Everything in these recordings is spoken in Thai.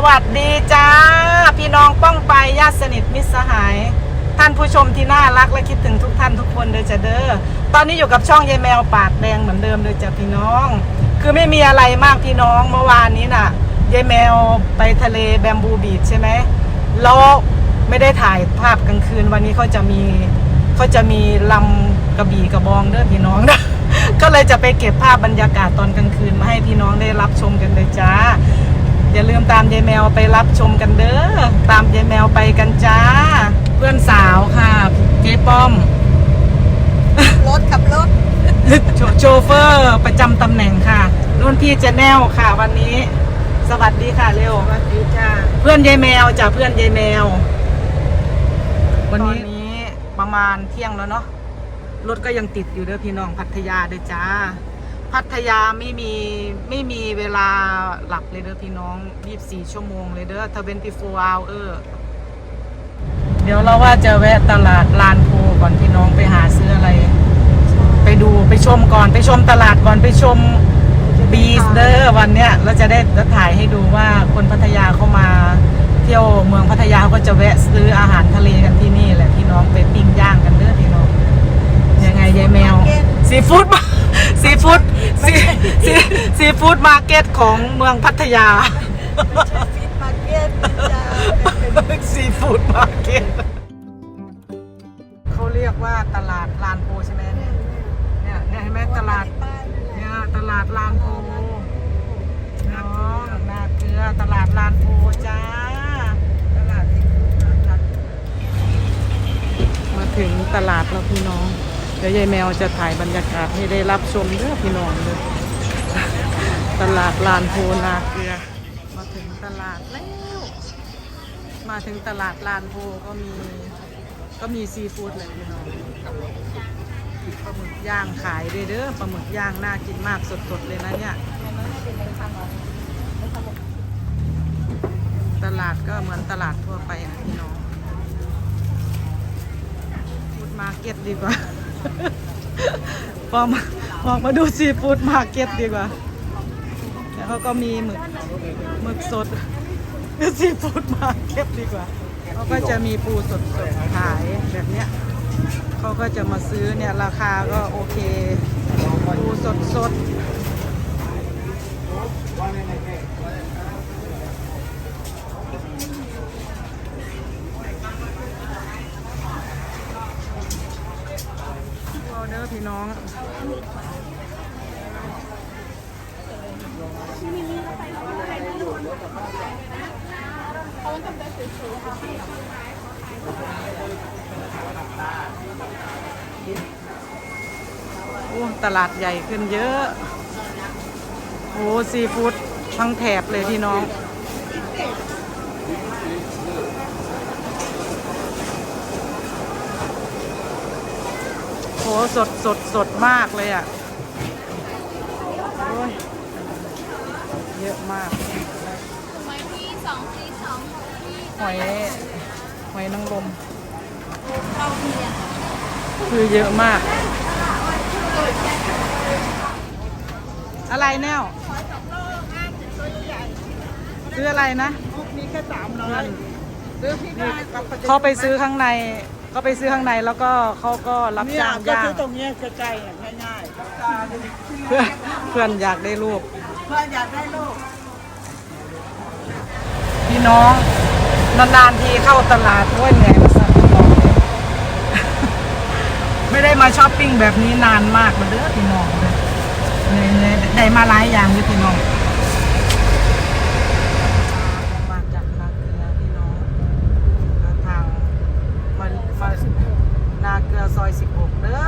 สวัสดีจ้า พี่น้องป้องไปญาติสนิทมิตรสหาย ท่านผู้ชมที่น่ารักและคิดถึงทุกท่านทุกคนเลยจ้ะเด้อตอนนี้อยู่กับช่องยายแมวปากแดงเหมือนเดิมเลยจ้ะพี่น้อง คือไม่มีอะไรมากพี่น้องเมื่อวานนี้น่ะยายแมวไปทะเลแบมบูบีชใช่ไหมแล้วไม่ได้ถ่ายภาพกลางคืนวันนี้เขาจะมีเขาจะมีลำกระบี่กระบองเด้อพี่น้องนะก็เลยจะไปเก็บภาพบรรยากาศตอนกลางคืนมาให้พี่น้องได้รับชมกันเลยจ้า อย่าลืมตามยายแมวไปรับชมกันเด้อ ตามยายแมวไปกันจ้า เพื่อนสาวค่ะเจ๊ป้อม รถขับรถ โชโชเฟอร์ประจำตำแหน่งค่ะรุ่นพี่เจแนลค่ะวันนี้ สวัสดีค่ะเร็ว สวัสดีจ้า เพื่อนยายแมวจ้ะเพื่อนยายแมว วันนี้ประมาณเที่ยงแล้วเนาะ รถก็ยังติดอยู่เด้อพี่น้องพัทยาเด้อจ้า พัทยาไม่มีไม่มีเวลาหลับเลยเด้อพี่น้อง 24 ชั่วโมงเลยเด้อ24 hour เดี๋ยวเราว่าจะแวะตลาดลานโพก่อนพี่น้องไปหาซื้ออะไร ไปดูไปชมก่อนไปชมตลาดก่อนไปชมบีสเดอร์วันเนี้ยเราจะได้จะถ่ายให้ดูว่าคนพัทยาเข้ามาเที่ยวเมืองพัทยาเขาก็จะแวะซื้ออาหารทะเลกันที่นี่แหละพี่น้องไปปิ้งย่างกันเด้อพี่น้อง ยังไงยายแมว ซีฟู้ดมาซีฟู้ดซีซีซีฟู้ดมาร์เก็ตของเมืองพัทยา ฟิตมาร์เก็ตจ้าเป็นซีฟู้ดมาร์เก็ตเขาเรียกว่าตลาดลานโพใช่ไหมเนี่ยเนี่ยเนี่ยเห็นไหมตลาดป้ายนั่นแหละเนี่ยตลาดลานโพน้องนาเกลือตลาดลานโพจ้า ตลาดที่ตลาดมาถึงตลาดแล้วพี่น้อง เดี๋ยวยายแมวจะถ่ายบรรยากาศให้ได้รับชมเด้อพี่น้องเลยตลาดลานโพนาเกลือมาถึงตลาดแล้ว มาถึงตลาดลานโพก็มีก็มีซีฟู้ดเลยพี่น้องปลาหมึกย่างขายเด้อปลาหมึกย่างน่ากินมากสดๆเลยนะเนี่ยตลาดก็เหมือนตลาดทั่วไปนะพี่น้องฟูดมาร์เก็ตดีกว่า บอมาพอมาดูซีฟู้ดมาร์เก็ตดีกว่า แล้วเขาก็มีหมึกหมึกสดซีฟู้ดมาร์เก็ตดีกว่า เขาก็จะมีปูสดๆขายแบบเนี้ยเขาก็จะมาซื้อเนี่ยราคาก็โอเค ปูสดสดๆออเดอร์พี่น้อง โอ้ ตลาดใหญ่ขึ้นเยอะ โอ้ซีฟู้ดทั้งแถบเลยพี่น้องโหสดสดสดมากเลยอะ โอ้ย เยอะมากไว้ที่สองสี่สองที่หอยหอยนางรมเราเพียนคือเยอะมาก อะไรแนวซื้ออะไรนะมีแค่สามร้อยซื้อที่ได้กับปัจจุบันเขาไปซื้อข้างในเขาไปซื้อข้างในแล้วก็เขาก็รับเนี่ยจ้างก็ย่างซื้อตรงเนี้ยใกล้ๆอะง่ายๆราคาดีเพื่อนเพื่อนอยากได้รูปเพื่อนอยากได้ลูกพี่น้องนานๆทีเข้าตลาดด้วยเหนื่อยมาสั่นบอกเลย ไม่ได้มาช้อปปิ้งแบบนี้นานมากเลยเด้อพี่น้องเลยเหนื่อยเหนื่อยได้มาหลายอย่างเลยพี่น้องมาจากนาเกลือพี่น้องทางมามานาเกลือซอย16เด้อ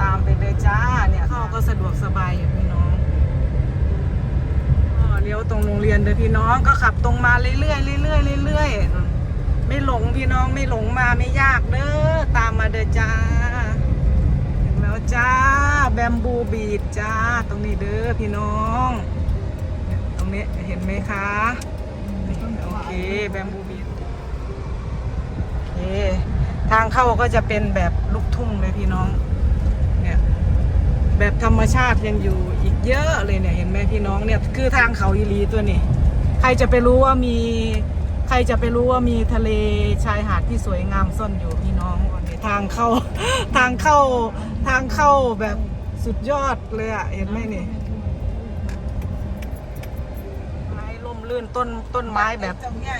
ตามไปเลยจ้าเนี่ยเข้าก็สะดวกสบายอยู่พี่น้องเลี้ยวตรงโรงเรียนเด้อพี่น้องก็ขับตรงมาเรื่อยๆเรื่อยๆเรื่อยๆ ไม่หลงพี่น้องไม่หลงมาไม่ยากเด้อตามมาเด้อจ้าถึงแล้วจ้าแบมบูบีดจ้าตรงนี้เด้อพี่น้อง ตรงนี้เห็นไหมคะโอเคแบมบูบีดโอเคทางเข้าก็จะเป็นแบบลูกทุ่งเลยพี่น้องเนี่ยแบบธรรมชาติยังอยู่อีกเยอะเลยเนี่ยเห็นไหมพี่น้องเนี่ยคือทางเขาอีหลีตัวนี่ใครจะไปรู้ว่ามี รจะไปรู้ว่ามีทะเลชายหาดที่สวยงามซ่อนอยู่พี่น้องทางเข้าทางเข้าทางเข้าแบบสุดยอดเลยอะเห็นไหมนี่ไม้ล่มลื่นต้นต้นไม้แบบ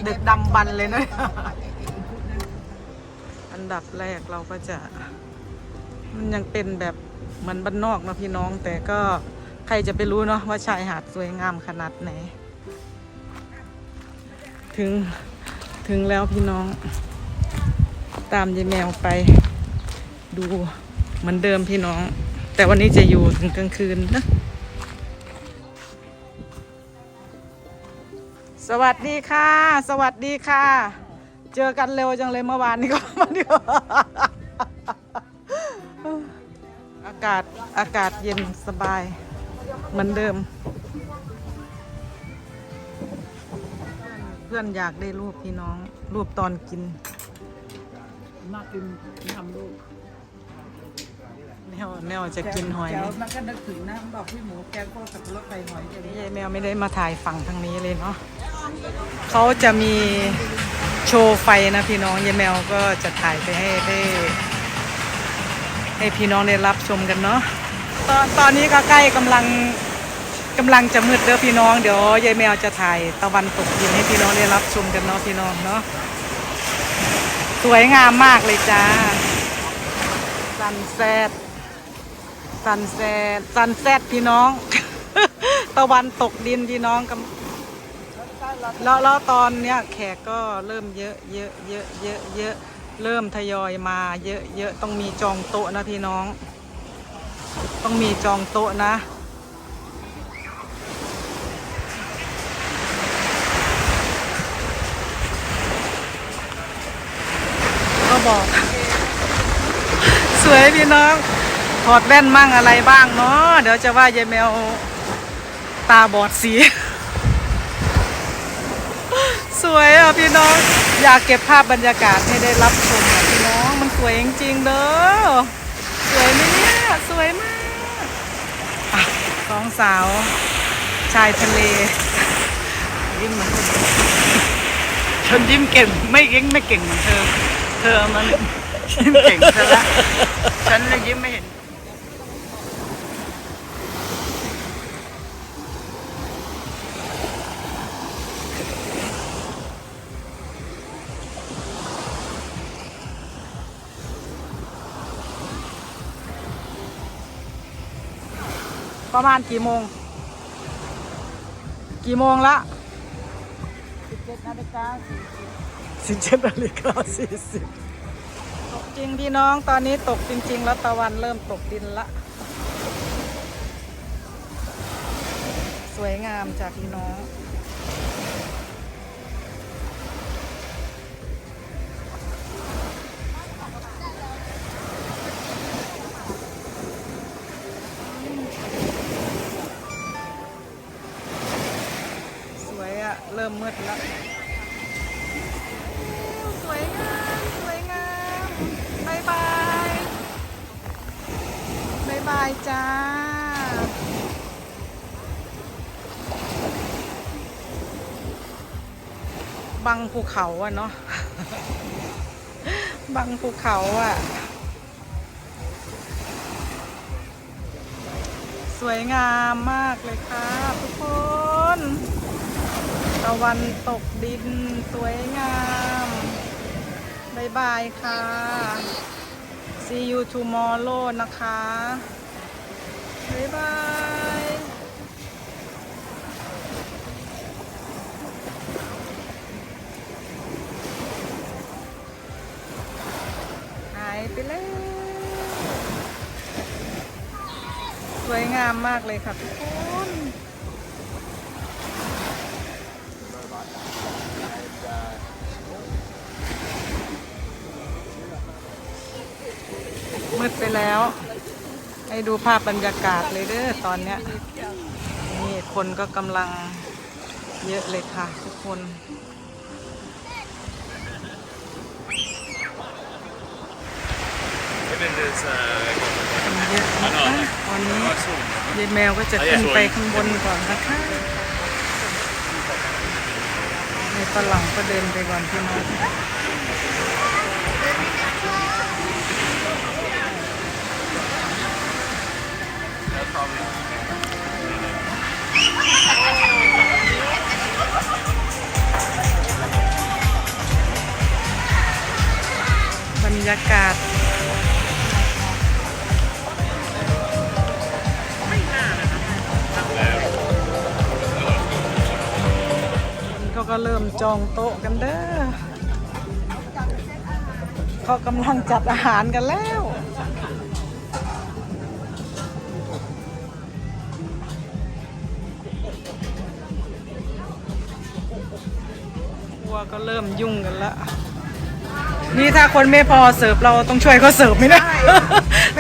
ดึกดำบรรเลยนะ อันดับแรกเราก็จะ มันยังเป็นแบบเหมือนบ้านนอกนาะพี่น้อง แต่ก็ใครจะไปรู้เนาะว่าชายหาดสวยงามขนาดไหน ถึงถึงแล้วพี่น้อง ตามยายแมวไปดูเหมือนเดิมพี่น้อง แต่วันนี้จะอยู่ถึงกลางคืนนะ สวัสดีค่ะ สวัสดีค่ะ เจอกันเร็วจังเลยเมื่อวานนี้ก็มาเดียวอากาศอากาศเย็นสบายเหมือนเดิม พื่อนอยากได้รูปพี่น้อง รูปตอนกิน มากินทำลูกแมวแมวจะกินหอยแก้วมันก็นึกถึงนะบอกพี่หมูแกงโคตรสับปะรดไปหอยจะนี่ยายแมวไม่ได้มาถ่ายฝั่งทางนี้เลยเนาะเขาจะมีโชว์ไฟนะพี่น้องยายแมวก็จะถ่ายไปให้ได้ให้พี่น้องได้รับชมกันเนาะตอนตอนนี้ก็ใกล้กำลัง กำลังจะมืดเด้อพี่น้องเดี๋ยวยายแมวจะถ่ายตะวันตกดินให้พี่น้องได้รับชมกันเนาะพี่น้องเนาะสวยงามมากเลยจ้าซันเซ็ตซันเซ็ตซันเซ็ตพี่น้อง ตะวันตกดินพี่น้องกำแล้วแล้วตอนเนี้ยแขกก็เริ่มเยอะเยอะเยอะเยอะเยอะเริ่มทยอยมาเยอะเยอะต้องมีจองโต๊ะนะพี่น้อง ต้องมีจองโต๊ะนะ บอก สวยพี่น้องถอดแว่นมั่งอะไรบ้างเนาะเดี๋ยวจะว่ายายแมวตาบอดสี สวยอะพี่น้อง อยากเก็บภาพบรรยากาศให้ได้รับชมอะพี่น้องมันสวยจริงๆเด้อสวยไหมเนี่ยสวยมากสองสาว ชายทะเลยิ้มเหมือนฉันยิ้มเก่งไม่เก่งไม่เก่งเหมือนเธอ เธอมันยิ้มเก่งซะละฉันเลยยิ้มไม่เห็น ประมาณกี่โมง กี่โมงละสิบเจ็ดนาฬิกาสี่ สิบเจ็ดนาฬิกาสี่สิบตกจริงพี่น้องตอนนี้ตกจริง ๆ แล้วตะวันเริ่มตกดินละ สวยงามจากพี่น้อง สวยอะเริ่มมืดแล้ว บังภูเขาอะเนาะบังภูเขาอะสวยงามมากเลยค่ะทุกคน ตะวันตกดินสวยงามบายบายค่ะ see you tomorrow นะคะบายบาย หาย ไปแล้วสวยงามมากเลยค่ะทุกคนมืดไปแล้ว ให้ดูภาพบรรยากาศเลยเด้อตอนเนี้ยนี่คนก็กำลังเยอะเลยค่ะทุกคน Even this, uh, คนเยอะนะคะตอนนี้ยายแมวก็จะขึ้นไปข้างบนก่อนนะคะฝรั่งก็เดินไปก่อนพี่น้องบรรยากาศ ก็เริ่มจองโต๊ะกันเด้อเขากำลังจัดอาหารกันแล้วครัวก็เริ่มยุ่งกันแล้วนี่ถ้าคนไม่พอเสิร์ฟเราต้องช่วยเขาเสิร์ฟไหมเนะ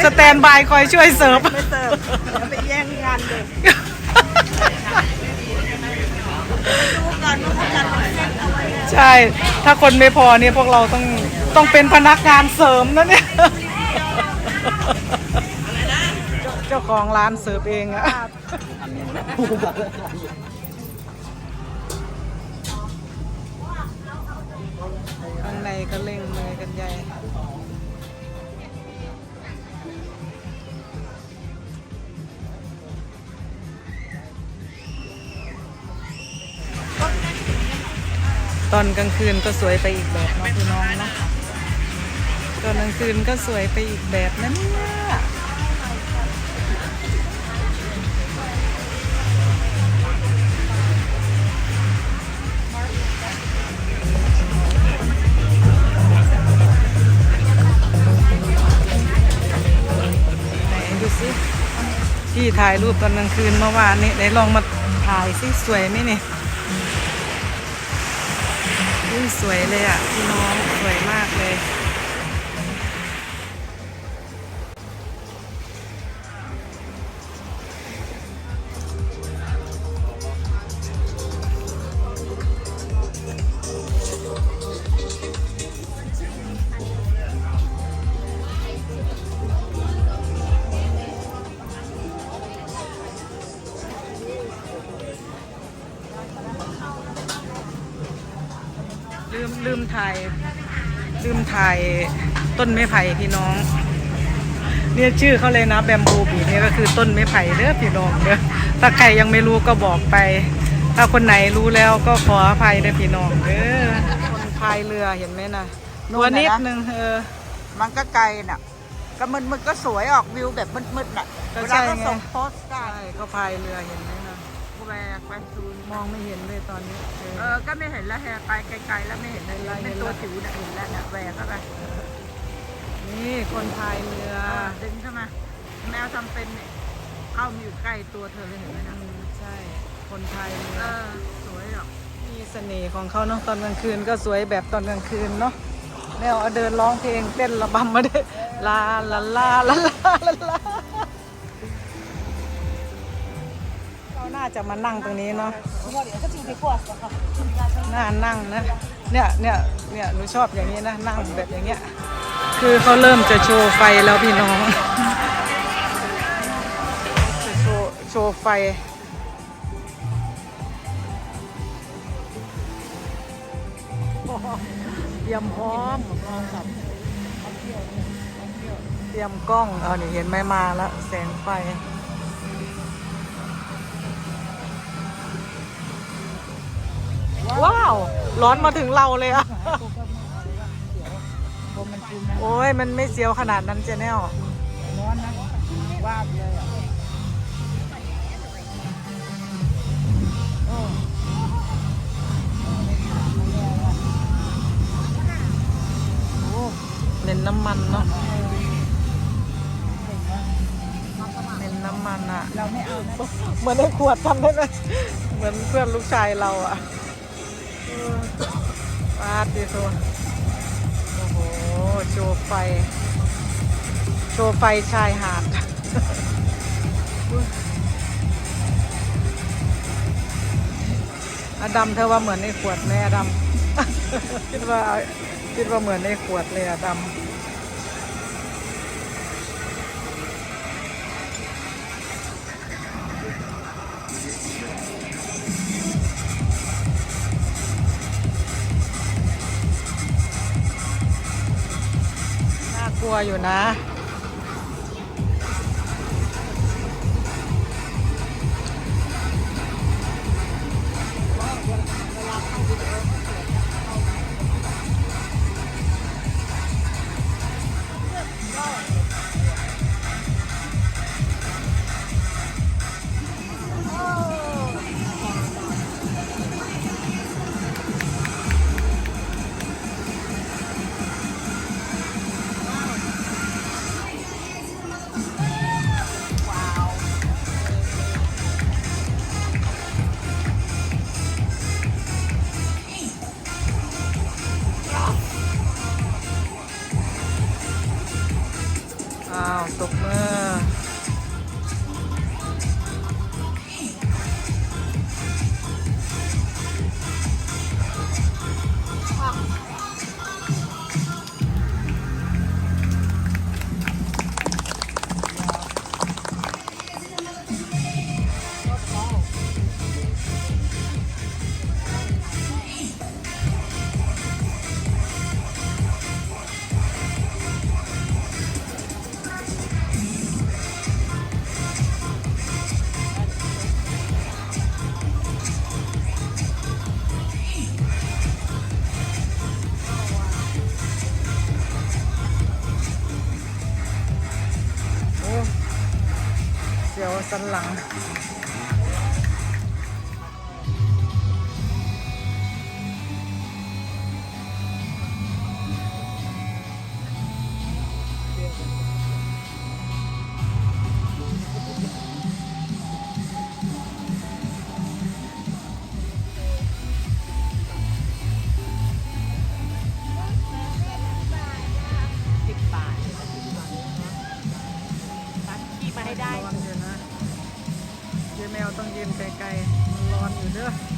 สแตนบายคอยช่วยเสิร์ฟ ไม่เสิร์ฟเดี๋ยวไปแย่งงานเด็ก ใช่ ถ้าคนไม่พอเนี่ยพวกเราต้องต้องเป็นพนักงานเสริมนะเนี่ยเจ้าของร้านเสิร์ฟเองอะข้างในก็เล่งมือกันใหญ่ ตอนกลางคืนก็สวยไปอีกแบบเนาะพี่น้องเนาะตอนกลางคืนก็สวยไปอีกแบบนั้นเนี่ยไหนดูสิพี่ถ่ายรูปตอนกลางคืนเมื่อวานนี้ไหนลองมาถ่ายสิสวยไหมเนี่ย สวยเลยอะ พี่น้องสวยมาก ถ่ายลืมถ่ายต้นไม้ไผ่พี่น้องเนี่ยชื่อเขาเลยนะแบมบูบีเนี่ยก็คือต้นไม้ไผ่เด้อพี่น้องเด้อถ้าใครยังไม่รู้ก็บอกไป ถ้าคนไหนรู้แล้วก็ขออภัยเด้อพี่น้องเด้อคนพายเรือเห็นไหมนะตัวนิดนึงเออมันก็ไกลน่ะก็มันมันก็สวยออกวิวแบบมืดๆน่ะก็เวใช่ลาเขาไงส่งโพสต์การ์ใช่ดก็พายเรือเห็นไหมนะ แหวกไปซูนมองไม่เห็นเลยตอนนี้เออเออก็ไม่เห็นแล้วแฮไปไกลๆแล้วไม่เห็นเลยเห็นแล้วเป็นตัวจิ๋วน่ะเห็นแล้วน่ะแหวกเข้าไปนี่คนพายเรือเออดึงเข้ามาแมวทำเป็นเนี่ยเข้ามาอยู่ใกล้ตัวเธอเลยเห็นไหมนะอืมใช่ คนพายเรือเออสวยหรอกมีเสน่ห์ของเขาเนาะตอนกลางคืนก็สวยแบบตอนกลางคืนเนาะแม่เอาเดินร้องเพลงเต้นระบำมาด้วยลาลาลาลาลาลา จะมานั่งตรงนี้เนาะน่านั่งนะ เนี่ยเนี่ยเนี่ยหนูชอบอย่างนี้นะนั่งแบบอย่างเงี้ย คือเขาเริ่มจะโชว์ไฟแล้วพี่น้อง จะโชว์โชว์ไฟเตรียมพร้อมเตรียมกล้อง เอานี่เห็นไหมมาแล้วแสงไฟ ว้าว ร้อนมาถึงเราเลยอะโอ้ยมันไม่เสียวขนาดนั้นเจแนลร้อนนะวาบเลยอะเน้นน้ำมันเนาะเน้นน้ำมันอะเราไม่เอานะเหมือนไอ้ขวดทำได้ไหมเหมือนเพื่อนลูกชายเราอะเออ ปาดดิโซโอ้โห โชว์ไฟ โชว์ไฟชายหาดอดัมเธอว่าเหมือนในขวดแมอดัมคิดว่าคิดว่าเหมือนในขวดเลยอะดำ อยู่นะ หลัง มั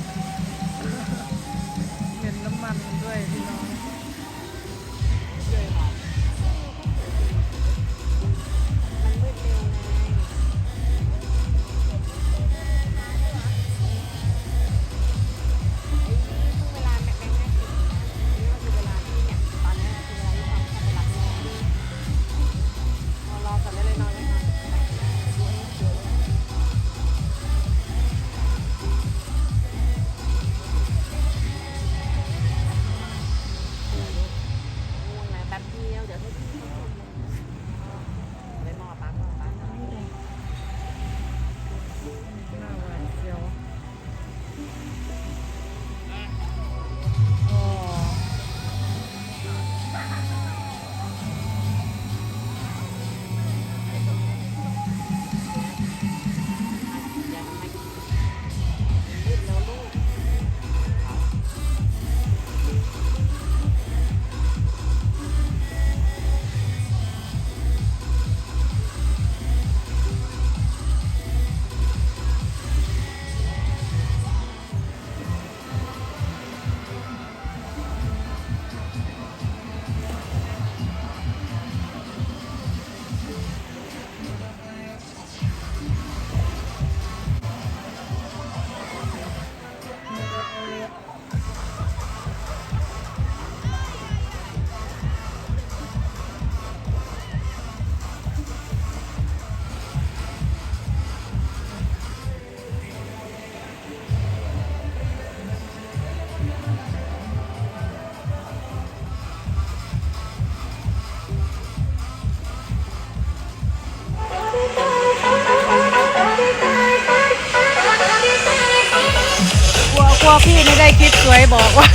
พี่ไม่ได้คิดสวยบอกว่า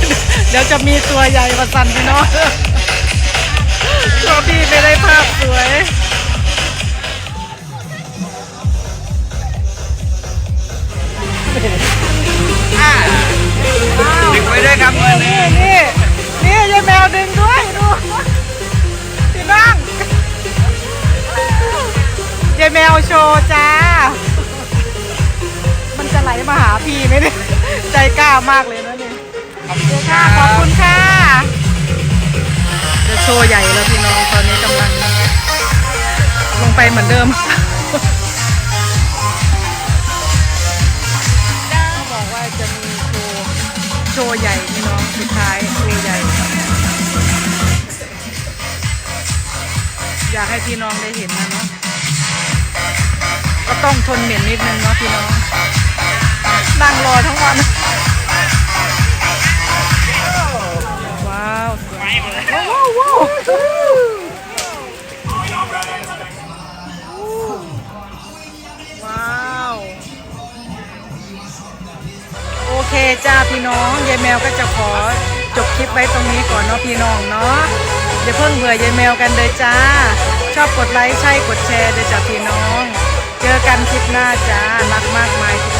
เดี๋ยวจะมีตัวใหญ่มาสั่นพี่น้องกลัวพี่ไม่ได้ภาพสวยดึงไว้ด้วยครับมือนี้ นี่นี่นี่ยายแมวดึงด้วยดูพี่นั่งยายแมวโชว์จ้า มันจะไหลมาหาพี่ไหมเนี่ย ใจกล้ามากเลยนะเนี่ยขอบคุณคค่ะรับขอบคุณค่ะ จะโชว์ใหญ่แล้วพี่น้องตอนนี้กำลัง ลงไปเหมือนเดิมเขาบอกว่าจะมีโชว์โชว์ใหญ่พี่น้องสุดท้ายโชว์ใหญ่ อยากให้พี่น้องได้เห็นนะเนาะก็ต้องทนเหม็นนิดนึงเนาะพี่น้อง นั่งรอทั้งวัน ว้าวสวยว้าวว้าวว้าว โอเคจ้าพี่น้องยายแมวก็จะขอจบคลิปไว้ตรงนี้ก่อนเนาะพี่น้องเนาะอย่าเพิ่งเบื่อยายแมวกันเลยจ้า ชอบกดไลค์ใช่กดแชร์เลยจ้าพี่น้อง เจอกันคลิปหน้าจ้ารักมากมายทุกคนนะคะ